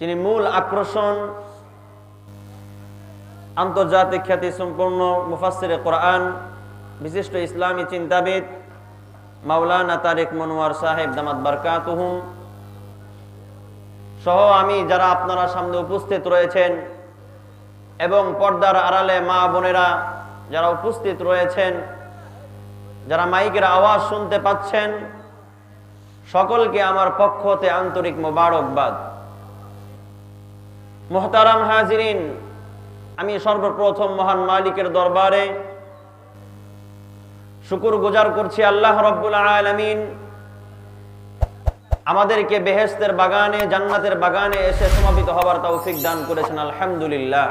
যিনি মূল আকর্ষণ আন্তর্জাতিক খ্যাতি সম্পন্ন মুফাসির কোরআন, বিশিষ্ট ইসলামী চিন্তাবিদ মাওলানা তারেক মনোয়ার সাহেব দামাত বারকাতুহুম সহ আমি যারা আপনারা সামনে উপস্থিত রয়েছেন এবং পর্দার আড়ালে মা বোনেরা যারা উপস্থিত রয়েছেন যারা মাইকের আওয়াজ শুনতে পাচ্ছেন, সকলকে আমার পক্ষ হতে আন্তরিক মোবারকবাদ। মোহতারাম হাজিরিন, আমি সর্বপ্রথম মহান মালিকের দরবারে শুকুর গুজার করছি আল্লাহ রব্বুল আলমিন। আমাদেরকে বেহেস্তের বাগানে, জান্নাতের বাগানে এসে সমাপিত হবার তৌফিক দান করেছেন, আলহামদুলিল্লাহ।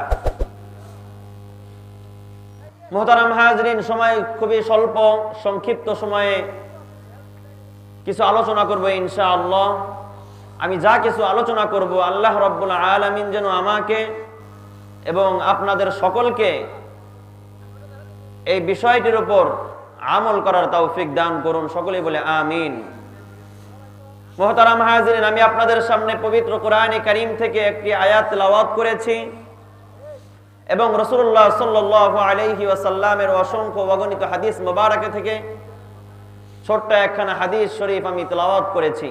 মোহতারাম হাজরিন, সময় খুবই স্বল্প, সংক্ষিপ্ত সময়ে কিছু আলোচনা করব ইনশা আল্লাহ আমি যা কিছু আলোচনা করব, আল্লাহ রব্বুল আলমিন যেন আমাকে এবং আপনাদের সকলকে এই বিষয়টির উপর আমল করার তৌফিক দান করুন, সকলেই বলে আমিন। মোহতারাম হাজিরিন, আমি আপনাদের সামনে পবিত্র কোরআনে করিম থেকে একটি আয়াত লাওয়াত করেছি। এবং রসুল্লাহ সাল্লাহ আলহি ওয়াসাল্লামের অসংখ্য অগণিত হাদিস মোবারকে থেকে ছোট্ট একখানা হাদিস শরীফ আমি তেলাওয়াত করেছি।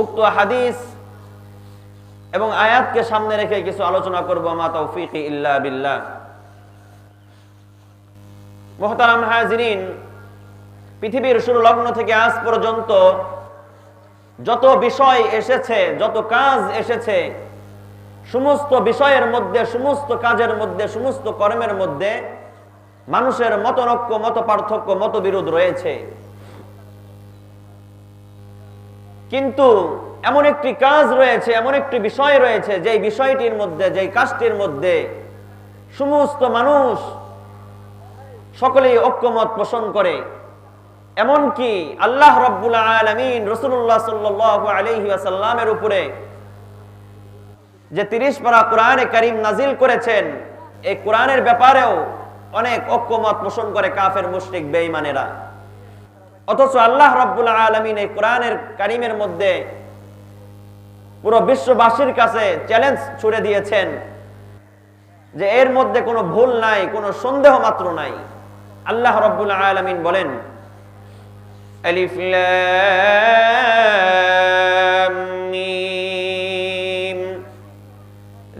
উক্ত হাদিস এবং আয়াতকে সামনে রেখে কিছু আলোচনা করব, মা তৌফিক ইল্লা বিল্লাহ। মোহতারাম হাজিরিন, পৃথিবীর শুরু লগ্ন থেকে আজ পর্যন্ত যত বিষয় এসেছে, যত কাজ এসেছে সমস্ত বিষয়ের মধ্যে, সমস্ত কাজের মধ্যে, সমস্ত কর্মের মধ্যে মানুষের মতনক্য মত পার্থক্য মতবিরোধ রয়েছে। কিন্তু এমন একটি কাজ রয়েছে, এমন একটি বিষয় রয়েছে যে বিষয়টির মধ্যে যে কাজটির মধ্যে সমস্ত মানুষ সকলেই ঐক্যমত পোষণ করে। এমনকি আল্লাহ রব্বুল আলমিন রসুল্লাহ সাল্লাহ আলহি আসাল্লামের উপরে যে তিরিশ পারা কোরআনে করিম নাজিল করেছেন, এই কোরআনের ব্যাপারেও অনেক ঐক্যমত পোষণ করে কাফের, মুশরিক, বেঈমানেরা। অথচ আল্লাহ রব্বুল আলমিন এই কোরআনের কারিমের মধ্যে পুরো বিশ্ববাসীর কাছে চ্যালেঞ্জ ছুড়ে দিয়েছেন যে এর মধ্যে কোনো ভুল নাই, কোনো সন্দেহ মাত্র নাই। আল্লাহ রব্বুল আলমিন বলেন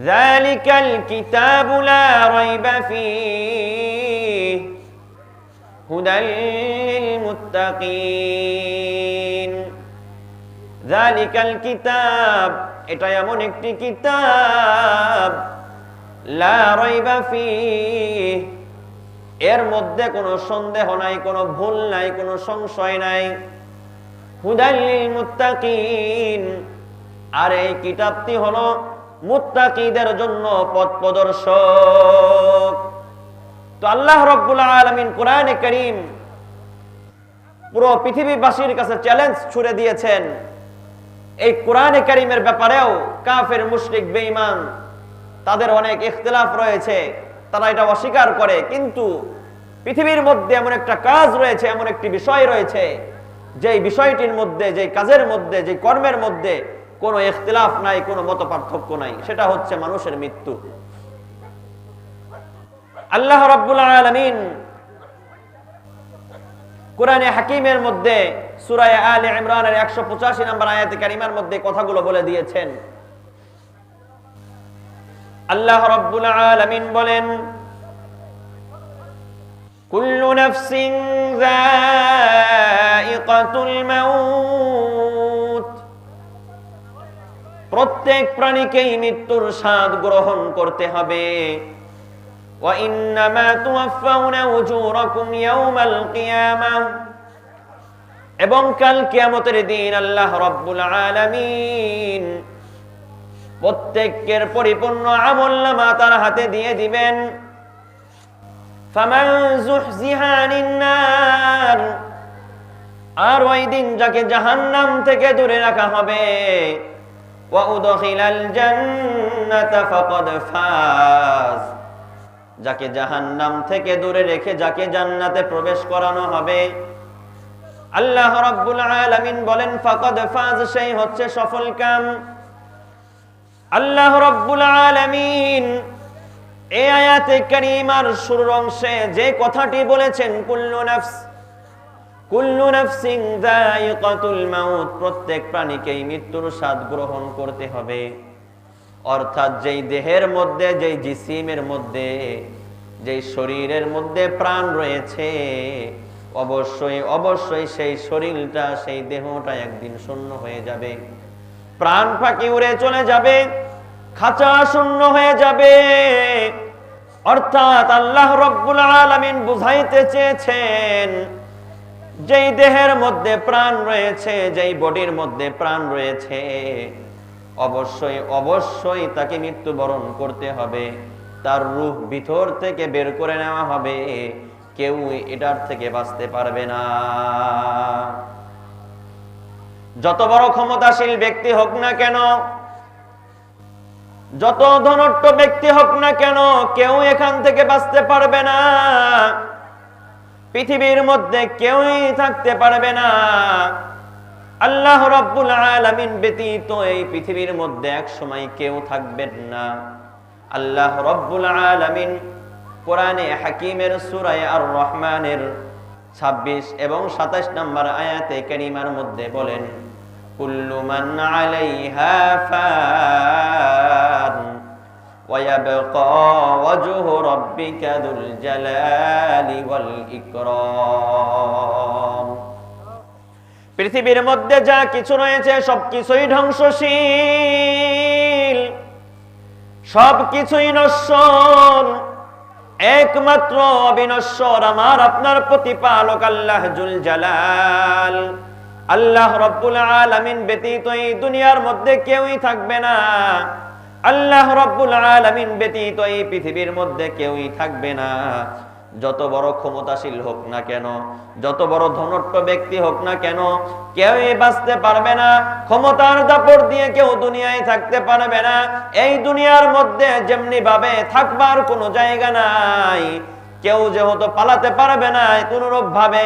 ذلك الكتاب لا ريب فيه هدى للمتقين ذلك الكتاب এটা এমন একটি কিতাব লা রাইবা ফিহ এর মধ্যে কোনো সন্দেহ নাই কোনো ভুল নাই কোনো সংশয় নাই হুদাল্লিল মুত্তাকিন আর এই কিতাবটি হলো মুত্তাকিদের জন্য পথ প্রদর্শক। তো আল্লাহ রব্বুল আলমিন কোরআনে করিম পুরো পৃথিবীবাসীর কাছে চ্যালেঞ্জ ছুড়ে দিয়েছেন। এই কোরআনে করিমের ব্যাপারেও কাফের, মুশরিক, বেঈমান তাদের অনেক ইখতিলাফ রয়েছে, তারা এটা অস্বীকার করে। কিন্তু পৃথিবীর মধ্যে এমন একটা কাজ রয়েছে, এমন একটি বিষয় রয়েছে যে বিষয়টির মধ্যে যে কাজের মধ্যে যে কর্মের মধ্যে কোনো ইখতিলাফ নাই, কোনো মত পার্থক্য নাই। সেটা হচ্ছে মানুষের মৃত্যু। আল্লাহ রব্বুল আলমিন কোরআনে হাকিমের মধ্যে সুরায় আল ইমরানের একশো পঁচাশি নম্বর আয়াতে কারিমার মধ্যে কথাগুলো বলে দিয়েছেন। আল্লাহ রব্বুল আলমিন বলেন, কুল্লু নাফসিন যায়িকাতুল মাউত প্রত্যেক প্রাণীকেই মৃত্যুর স্বাদ গ্রহণ করতে হবে। এবং কাল কেমতের দিন আল্লাহ রব্বুল আলমিন প্রত্যেকের পরিপূর্ণ আমল নামা তার হাতে দিয়ে দিবেন। আর ওই দিন যাকে জাহান্নাম থেকে দূরে রাখা হবে উদখিলাল জান্নাতা ফাকাদ ফাজ যাকে জাহান্নাম থেকে দূরে রেখে যাকে জান্নাতে প্রবেশ করানো হবে। আল্লাহ রাব্বুল আলামিন বলেন, ফাকাদ ফাজ সেই হচ্ছে সফল কাম। আল্লাহ রাব্বুল আলামিন এই আয়াতে কারিমার শুরুর অংশে যে কথাটি বলেছেন, কুল্লু নাফস কুল্লু নাফসিন যায়িকাতুল মাউত, প্রত্যেক প্রাণীকেই মৃত্যুর স্বাদ গ্রহণ করতে হবে। অর্থাৎ যেই দেহের মধ্যে, যেই জিসিমের মধ্যে, যেই শরীরের মধ্যে প্রাণ রয়েছে, অবশ্যই অবশ্যই সেই শরীরটা, সেই দেহটা একদিন শূন্য হয়ে যাবে। প্রাণ পাখি উড়ে চলে যাবে, খাঁচা শূন্য হয়ে যাবে। অর্থাৎ আল্লাহ রব্বুল আলামিন বুঝাইতে চেয়েছেন যেই দেহের মধ্যে প্রাণ রয়েছে, যেই বডির মধ্যে প্রাণ রয়েছে, অবশ্যই অবশ্যই তাকে মৃত্যুবরণ করতে হবে। তার রূহ ভিতর থেকে বের করে নেওয়া হবে। কেউ এটার থেকে বাঁচতে পারবে না। যত বড় ক্ষমতাশীল ব্যক্তি হোক না কেন, যত ধনট্ট ব্যক্তি হোক না কেন, কেউ এখান থেকে বাঁচতে পারবে না। পৃথিবীর মধ্যে কেউই থাকতে পারবে না। আল্লাহ রব্বুল আলামিন ব্যতীত এই পৃথিবীর মধ্যে এক সময় কেউ থাকবেন না। আল্লাহ রব্বুল আলামিন কোরআনে হাকিমের সুরায় আর রহমানের 26 এবং 27 নম্বর আয়াতে কারিমার মধ্যে বলেন, কুল্লু মান আলাইহা ফান ويبقى وجه ربك ذو الجلال والإكرام পৃথিবীর মধ্যে যা কিছু রয়েছে সবকিছুই ধ্বংসশীল সবকিছুই নশ্বর একমাত্র অবিনশ্বর আমার আপনার প্রতিপালক আল্লাহ জুল জালাল আল্লাহ রব্বুল আলামিন ব্যতীত এই দুনিয়ার মধ্যে কেউই থাকবে না আল্লাহ রব্বুল আলামিন ব্যতীত এই পৃথিবীর মধ্যে কেউই থাকবে না। যত বড় ক্ষমতাশীল হোক না কেন, যত বড় ধনট্ট ব্যক্তি হোক না কেন, কেউই বাঁচতে পারবে না। ক্ষমতার দাপট দিয়ে কেউ দুনিয়ায় থাকতে পারবে না। এই দুনিয়ার মধ্যে যেমনি ভাবে থাকবার কোনো জায়গা নাই, কেউ যেহেতু পালাতে পারবে না কোনরূপ ভাবে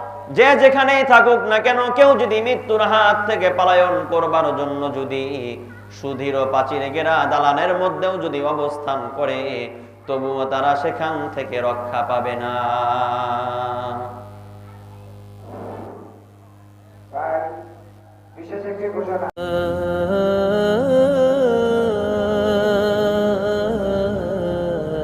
যে যেখানেই থাকুক না কেন, কেউ যদি মৃত্যুর হাত থেকে পালায়ন করবার জন্য যদি সুধীর প্রাচীরে গেরা দালানের মধ্যেও যদি অবস্থান করে, তবুও তারা সেখান থেকে রক্ষা পাবে না। বিশেষ একটি ঘোষণা।